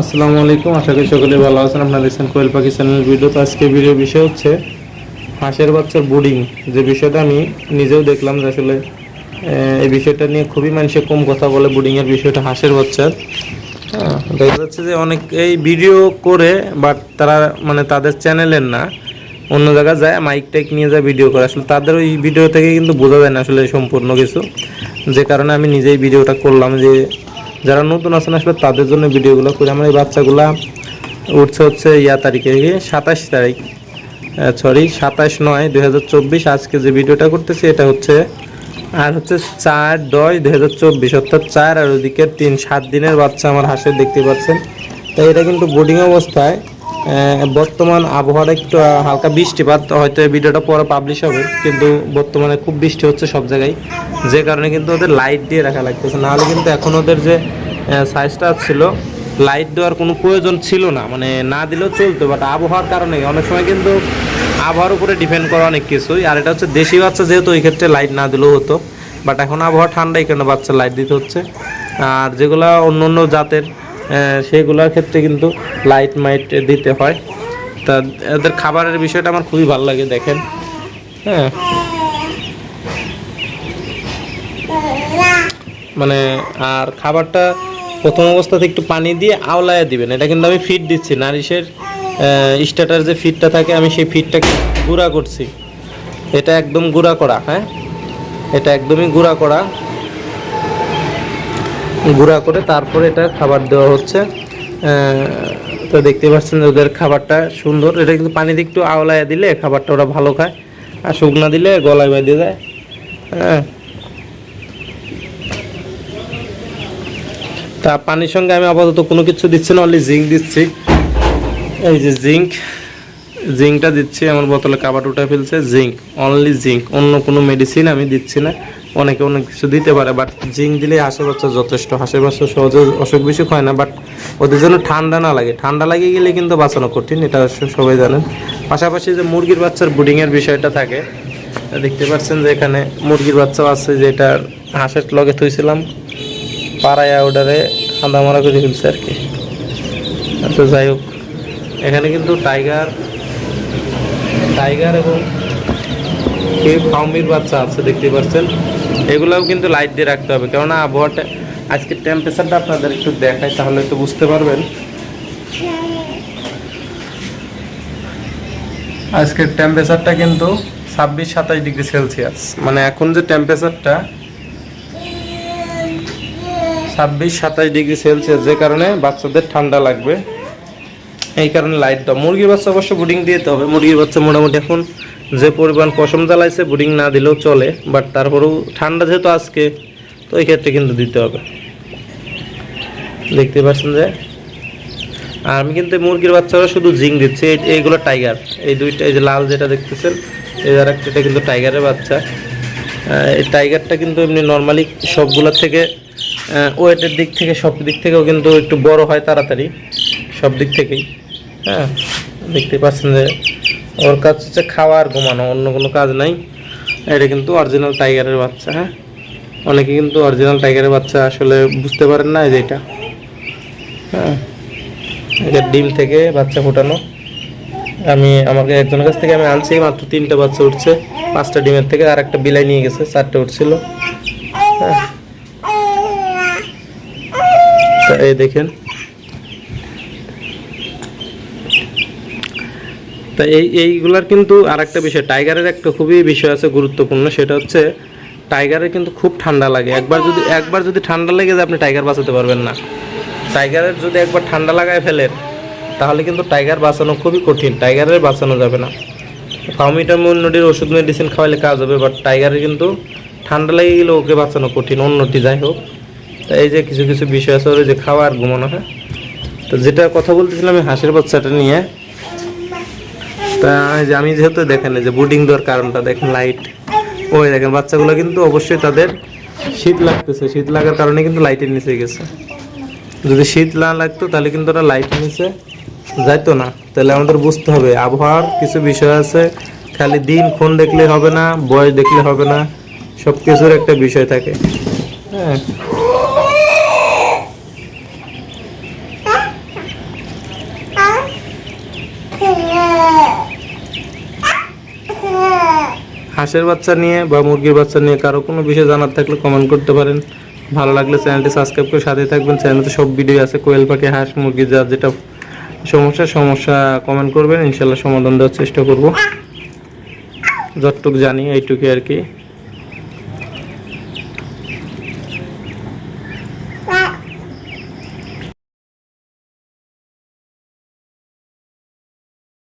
আসসালামু আলাইকুম, আশা করি সকলে ভালো আছেন। আপনারা দেখছেন কোয়েল পাখি চ্যানেল ভিডিও। তো আজকে ভিডিও বিষয় হচ্ছে হাঁসের বাচ্চার বুডিং যে বিষয়টা আমি নিজেও দেখলাম যে আসলে এই বিষয়টা নিয়ে খুবই মানুষে কম কথা বলে বুডিংয়ের বিষয়টা হাঁসের বাচ্চার। দেখা যাচ্ছে যে অনেক এই ভিডিও করে বাট তারা মানে তাদের চ্যানেলের না। অন্য জায়গায় যায় মাইক টাইক নিয়ে যায় ভিডিও করে। আসলে তাদের ওই ভিডিও থেকে কিন্তু বোঝা যায় না আসলে সম্পূর্ণ কিছু। যে কারণে আমি নিজেই ভিডিওটা করলাম যে যারা নতুন আছেন আসলে তাদের জন্য ভিডিওগুলো করি। আমার এই বাচ্চাগুলা উঠছে হচ্ছে ইয়া তারিখে সাতাশ তারিখ। সরি সাতাশ নয়, দুই আজকে যে ভিডিওটা করতেছি, এটা হচ্ছে, আর হচ্ছে চার দশ দুই হাজার চব্বিশ। অর্থাৎ চার আর ওদিকে তিন, সাত দিনের বাচ্চা আমার হাসে দেখতে পাচ্ছেন। তাই এটা কিন্তু বোর্ডিং অবস্থায়। বর্তমান আবহাওয়াটা একটু হালকা বৃষ্টিপাত, হয়তো এই ভিডিওটা পরে পাবলিশ হবে, কিন্তু বর্তমানে খুব বৃষ্টি হচ্ছে সব জায়গায়। যে কারণে কিন্তু ওদের লাইট দিয়ে রাখা লাগতেছে। নাহলে কিন্তু এখন ওদের যে সাইজটা ছিল লাইট দেওয়ার কোনো প্রয়োজন ছিল না। মানে না দিলেও চলতো বাট আবহাওয়ার কারণে অনেক সময় কিন্তু আবহাওয়ার উপরে ডিপেন্ড করা অনেক কিছুই। আর এটা হচ্ছে দেশি বাচ্চা, যেহেতু ওই ক্ষেত্রে লাইট না দিলেও হতো। বাট এখন আবহাওয়া ঠান্ডা কারণে বাচ্চা লাইট দিতে হচ্ছে? আর যেগুলা অন্য অন্য জাতের সেগুলোর ক্ষেত্রে কিন্তু লাইট মাইট দিতে হয়। তা এদের খাবারের বিষয়টা আমার খুবই ভালো লাগে, দেখেন। হ্যাঁ। মানে আর খাবারটা প্রথম অবস্থাতে একটু পানি দিয়ে আওলায় দিবেন। এটা কিন্তু আমি ফিট দিচ্ছি, নারিশের স্টার্টার যে ফিটটা থাকে, আমি সেই ফিটটাকে গুঁড়া করছি। এটা একদম গুঁড়া করা হ্যাঁ? এটা একদমই গুঁড়া করা। গুঁড়া করে তারপরে এটা খাবার দেওয়া হচ্ছে। তো দেখতে পাচ্ছেন ওদের খাবারটা সুন্দর। এটা কিন্তু পানি দিয়ে একটু আওলায় দিলে খাবারটা ওরা ভালো খায়। আর শুকনা দিলে গলায় বেঁধে যায় হ্যাঁ। তা পানির সঙ্গে আমি আপাতত কোনো কিছু দিচ্ছি না অনলি জিঙ্ক দিচ্ছি। এই যে জিঙ্ক জিঙ্কটা দিচ্ছি আমার বোতলে কাবার উঠে ফেলছে জিঙ্ক অনলি জিঙ্ক অন্য কোনো মেডিসিন আমি দিচ্ছি না। অনেকে অনেক কিছু দিতে পারে বাট জিঙ্ক দিলে হাঁসের বাচ্চা যথেষ্ট। হাঁসের বাচ্চা সহজে অসুখ বিসুখ হয় না বাট ওদের জন্য ঠান্ডা না লাগে। ঠান্ডা লাগে গেলে কিন্তু বাঁচানো কঠিন, এটা সবাই জানেন। পাশাপাশি যে মুরগির বাচ্চার বুডিংয়ের বিষয়টা থাকে দেখতে পাচ্ছেন যে এখানে মুরগির বাচ্চাও আছে, যেটা হাঁসের লগে থুইছিলাম, পাড়ায় ওটারে আদামারা করে ফেলছে আর কি। আচ্ছা যাই হোক। এখানে কিন্তু টাইগার টাইগার এবং কি ফাউমির বাচ্চা আছে দেখতে পাচ্ছেন। এগুলাও কিন্তু লাইট দিয়ে রাখতে হবে, কেননা আবহাওয়াটা আজকের টেম্পারেচারটা আপনাদের একটু দেখাই, তাহলে একটু বুঝতে পারবেন। আজকের টেম্পারেচারটা কিন্তু ছাব্বিশ, সাতাশ ডিগ্রি সেলসিয়াস। মানে এখন যে টেম্পারেচারটা ছাব্বিশ, সাতাশ ডিগ্রি সেলসিয়াস, যে কারণে বাচ্চাদের ঠান্ডা লাগবে। এই কারণে লাইট দাও। মুরগির বাচ্চা অবশ্য বুডিং দিতে হবে। মুরগির বাচ্চা মোটামুটি এখন যে পরিমাণ পশম জ্বালাইছে বুডিং না দিলেও চলে বাট তারপরেও ঠান্ডা যেহেতু আজকে, তো এই ক্ষেত্রে কিন্তু দিতে হবে। দেখতে পাচ্ছেন যে, আর আমি কিন্তু মুরগির বাচ্চারা শুধু জিং দিচ্ছি, এই- এইগুলো টাইগার এই দুইটা এই যে লাল যেটা দেখতেছেন, এই আর একটা কিন্তু টাইগারের বাচ্চা। এই টাইগারটা কিন্তু এমনি নর্মালি সবগুলোর থেকে ওয়েটের দিক থেকে, সব দিক থেকেও কিন্তু একটু বড় হয় তাড়াতাড়ি, সব দিক থেকেই। হ্যাঁ দেখতে পাচ্ছেন যে ওর কাজ হচ্ছে খাওয়া আর ঘুমানো, অন্য কোনো কাজ নাই। এটা কিন্তু অরিজিনাল টাইগারের বাচ্চা হ্যাঁ? অনেকে কিন্তু অরিজিনাল টাইগারের বাচ্চা আসলে বুঝতে পারেন না যে এটা। হ্যাঁ? এটা ডিম থেকে বাচ্চা ফোটানো। আমি, আমাকে একজনের কাছ থেকে আমি আনছি, মাত্র তিনটা বাচ্চা উঠছে। পাঁচটা ডিমের থেকে আর একটা বিলাই নিয়ে গেছে, চারটে উঠছিল। হ্যাঁ? এই দেখেন তা এই, এইগুলার কিন্তু আর একটা বিষয়, টাইগারের একটা খুবই বিষয় আছে গুরুত্বপূর্ণ, সেটা হচ্ছে টাইগারের কিন্তু খুব ঠান্ডা লাগে। একবার যদি একবার যদি ঠান্ডা লেগে যায়, আপনি টাইগার বাঁচাতে পারবেন না। টাইগারের যদি একবার ঠান্ডা লাগায় ফেলেন, তাহলে কিন্তু টাইগার বাঁচানো খুবই কঠিন, টাইগারের বাঁচানো যাবে না। ফাউমিটামিন নদীর ওষুধ মেডিসিন খাওয়াইলে কাজ হবে বাট টাইগারের কিন্তু ঠান্ডা লেগে গেলে ওকে বাঁচানো কঠিন, অন্যটি যাই হোক। তা এই যে কিছু কিছু বিষয় আছে যে খাওয়া আর ঘুমানো, হয়? তো যেটা কথা বলতেছিলাম আমি হাঁসের বাচ্চাটা নিয়ে তা আমি যেহেতু দেখেন যে বুডিং দেওয়ার কারণটা, দেখেন লাইট ওই দেখেন, বাচ্চাগুলো কিন্তু অবশ্যই তাদের শীত লাগতেছে। শীত লাগার কারণে কিন্তু লাইটের নিচে গেছে। যদি শীত না লাগতো, তাহলে কিন্তু ওরা লাইটের নিচে যাইতো না। তাহলে আমাদের বুঝতে হবে, আবহাওয়ার কিছু বিষয় আছে। খালি দিন ক্ষণ দেখলে হবে না, বয়স দেখলে হবে না সব কিছুর একটা বিষয় থাকে। হ্যাঁ। হাঁসের বাচ্চা নিয়ে বা মুরগির বাচ্চা নিয়ে কারও কোনো বিষয় জানার থাকলে কমেন্ট করতে পারেন। ভালো লাগলে চ্যানেলটি সাবস্ক্রাইব করে সাথে থাকবেন। চ্যানেলে সব ভিডিও আছে, কোয়েল পাখি, হাঁস, মুরগি, যা যেটা সমস্যা সমস্যা কমেন্ট করবেন। ইনশাল্লাহ সমাধান দেওয়ার চেষ্টা করব। যতটুক জানি এইটুকুই আর কি।